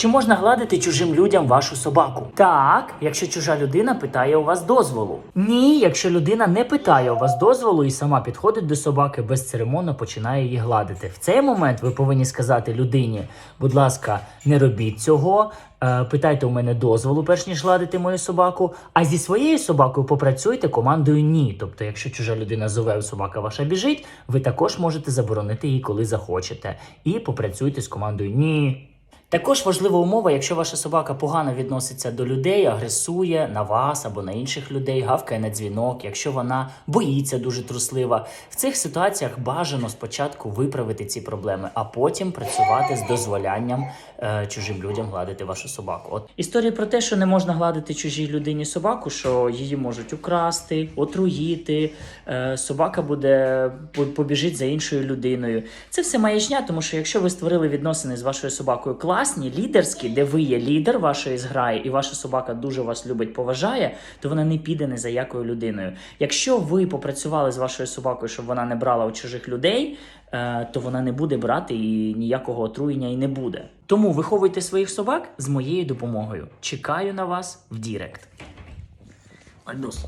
Чи можна гладити чужим людям вашу собаку? Так, якщо чужа людина питає у вас дозволу. Ні, якщо людина не питає у вас дозволу і сама підходить до собаки безцеремонно починає її гладити. В цей момент ви повинні сказати людині, будь ласка, не робіть цього. е, Питайте у мене дозволу, перш ніж гладити мою собаку. А зі своєю собакою попрацюйте командою ні. Тобто, якщо чужа людина зове, собака ваша біжить, ви також можете заборонити її, коли захочете. І попрацюйте з командою ні. Також важлива умова, якщо ваша собака погано відноситься до людей, агресує на вас або на інших людей, гавкає на дзвінок, якщо вона боїться дуже труслива. В цих ситуаціях бажано спочатку виправити ці проблеми, а потім працювати з дозволянням е, чужим людям гладити вашу собаку. От історія про те, що не можна гладити чужій людині собаку, що її можуть украсти, отруїти. Е, собака буде побіжить за іншою людиною. Це все маячня, тому що якщо ви створили відносини з вашою собакою класні, лідерські, де ви є лідер вашої зграї, і ваша собака дуже вас любить, поважає, то вона не піде ні за якою людиною. Якщо ви попрацювали з вашою собакою, щоб вона не брала у чужих людей, е, то вона не буде брати і ніякого отруєння і не буде. Тому виховуйте своїх собак з моєю допомогою. Чекаю на вас в Дірект. Альдос.